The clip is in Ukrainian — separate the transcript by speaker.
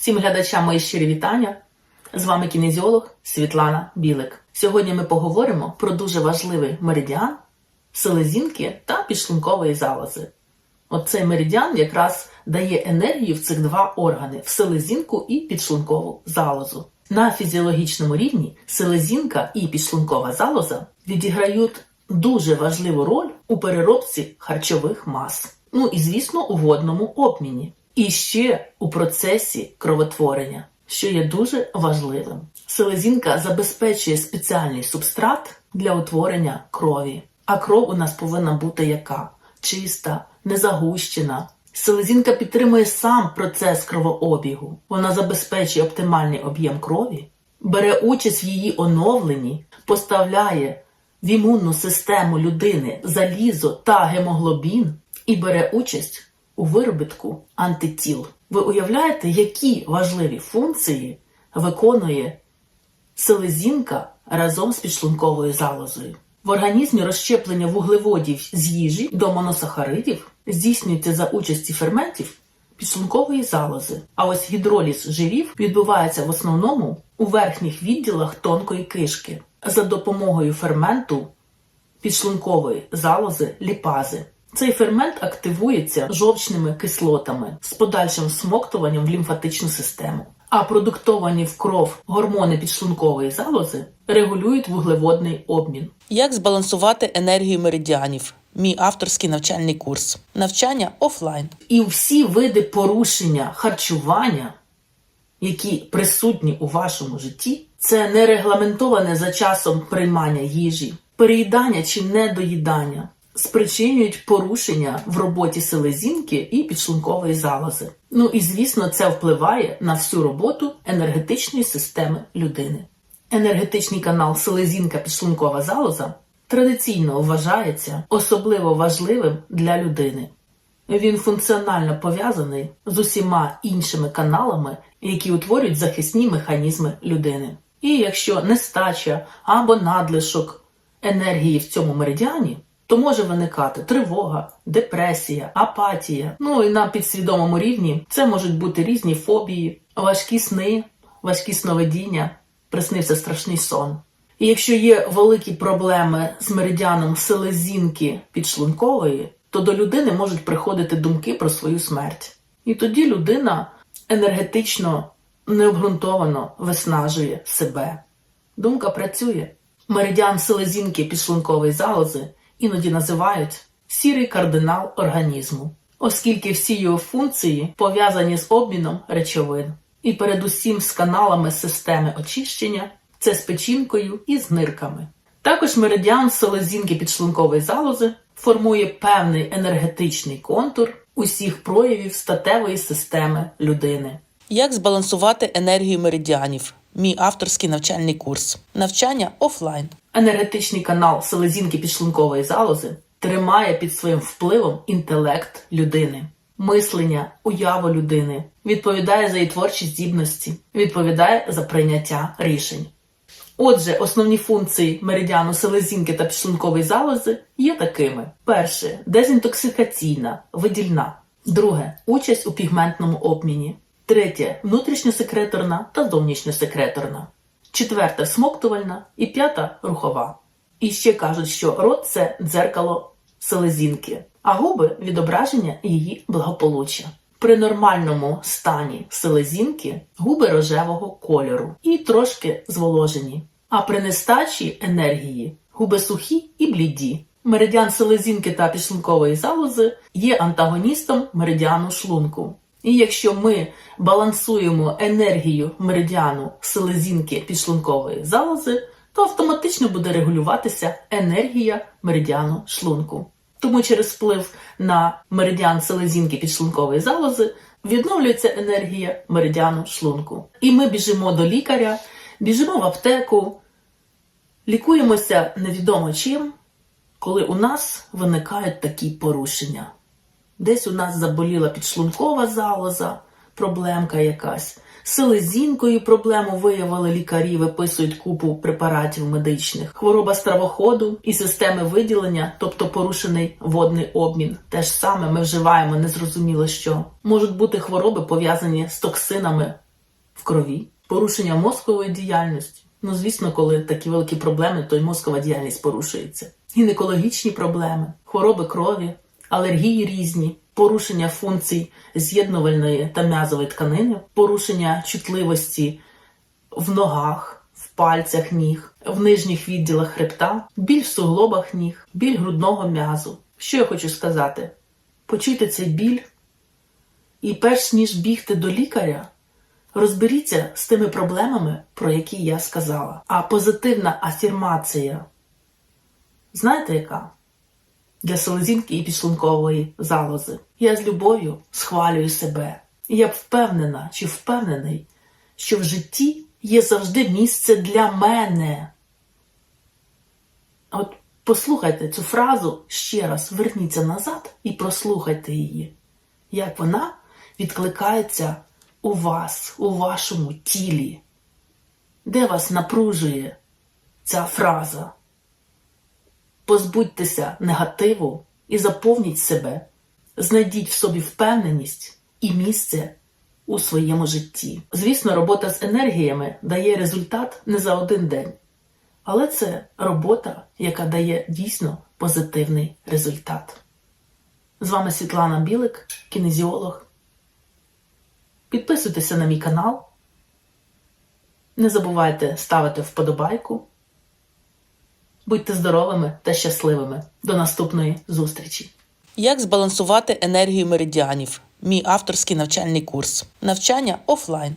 Speaker 1: Всім глядачам мої щирі вітання. З вами кінезіолог Світлана Білик. Сьогодні ми поговоримо про дуже важливий меридіан селезінки та підшлункової залози. От цей меридіан якраз дає енергію в цих два органи в селезінку і підшлункову залозу. На фізіологічному рівні селезінка і підшлункова залоза відіграють дуже важливу роль у переробці харчових мас. Ну і, звісно, у водному обміні. І ще у процесі кровотворення, що є дуже важливим. Селезінка забезпечує спеціальний субстрат для утворення крові. А кров у нас повинна бути яка? Чиста, незагущена. Селезінка підтримує сам процес кровообігу. Вона забезпечує оптимальний об'єм крові, бере участь в її оновленні, поставляє в імунну систему людини залізо та гемоглобін і бере участь у виробітку антитіл. Ви уявляєте, які важливі функції виконує селезінка разом з підшлунковою залозою? В організмі розщеплення вуглеводів з їжі до моносахаридів здійснюється за участі ферментів підшлункової залози. А ось гідроліз жирів відбувається в основному у верхніх відділах тонкої кишки за допомогою ферменту підшлункової залози ліпази. Цей фермент активується жовчними кислотами з подальшим всмоктуванням в лімфатичну систему. А продуктовані в кров гормони підшлункової залози регулюють вуглеводний обмін. Як збалансувати енергію меридіанів? Мій авторський навчальний курс. Навчання офлайн. І всі види порушення харчування, які присутні у вашому житті, це не регламентоване за часом приймання їжі, переїдання чи недоїдання спричинюють порушення в роботі селезінки і підшлункової залози. Ну і звісно, це впливає на всю роботу енергетичної системи людини. Енергетичний канал селезінка підшлункова залоза традиційно вважається особливо важливим для людини. Він функціонально пов'язаний з усіма іншими каналами, які утворюють захисні механізми людини. І якщо нестача або надлишок енергії в цьому меридіані, то може виникати тривога, депресія, апатія. Ну і на підсвідомому рівні це можуть бути різні фобії, важкі сни, важкі сновидіння, приснився страшний сон. І якщо є великі проблеми з меридіаном селезінки підшлункової, то до людини можуть приходити думки про свою смерть. І тоді людина енергетично необґрунтовано виснажує себе. Думка працює. Меридіан селезінки підшлункової залози іноді називають сірий кардинал організму, оскільки всі його функції пов'язані з обміном речовин, і передусім з каналами системи очищення, це з печінкою і з нирками. Також меридіан селезінки підшлункової залози формує певний енергетичний контур усіх проявів статевої системи людини. Як збалансувати енергію меридіанів? Мій авторський навчальний курс. Навчання офлайн. Енергетичний канал селезінки підшлункової залози тримає під своїм впливом інтелект людини, мислення, уяву людини, відповідає за її творчі здібності, відповідає за прийняття рішень. Отже, основні функції меридіану селезінки та підшлункової залози є такими: перше дезінтоксикаційна, видільна, друге участь у пігментному обміні. Третє внутрішньосекреторна та зовнішньосекреторна. Четверта смоктувальна і п'ята рухова. І ще кажуть, що рот це дзеркало селезінки, а губи відображення її благополуччя. При нормальному стані селезінки губи рожевого кольору і трошки зволожені. А при нестачі енергії губи сухі і бліді. Меридіан селезінки та підшлункової залози є антагоністом меридіану шлунку. І якщо ми балансуємо енергію меридіану селезінки підшлункової залози, то автоматично буде регулюватися енергія меридіану шлунку. Тому через вплив на меридіан селезінки підшлункової залози відновлюється енергія меридіану шлунку. І ми біжимо до лікаря, біжимо в аптеку, лікуємося невідомо чим, коли у нас виникають такі порушення. Десь у нас заболіла підшлункова залоза, проблемка якась. Селезінкою проблему виявили лікарі, виписують купу препаратів медичних, хвороба стравоходу і системи виділення, тобто порушений водний обмін. Те ж саме ми вживаємо незрозуміло що. Можуть бути хвороби пов'язані з токсинами в крові, порушення мозкової діяльності. Ну, звісно, коли такі великі проблеми, то й мозкова діяльність порушується. Гінекологічні проблеми, хвороби крові, алергії різні, порушення функцій з'єднувальної та м'язової тканини, порушення чутливості в ногах, в пальцях ніг, в нижніх відділах хребта, біль в суглобах ніг, біль грудного м'язу. Що я хочу сказати? Почуйте цей біль, і перш ніж бігти до лікаря, розберіться з тими проблемами, про які я сказала. А позитивна афірмація, знаєте яка? Для селезінки і підшлункової залози. Я з любов'ю схвалюю себе. І я впевнена чи впевнений, що в житті є завжди місце для мене. От послухайте цю фразу ще раз, верніться назад і прослухайте її, як вона відкликається у вас, у вашому тілі. Де вас напружує ця фраза? Позбудьтеся негативу і заповніть себе, знайдіть в собі впевненість і місце у своєму житті. Звісно, робота з енергіями дає результат не за один день, але це робота, яка дає дійсно позитивний результат. З вами Світлана Білик, кінезіолог. Підписуйтеся на мій канал. Не забувайте ставити вподобайку. Будьте здоровими та щасливими. До наступної зустрічі. Як збалансувати енергію меридіанів? Мій авторський навчальний курс. Навчання офлайн.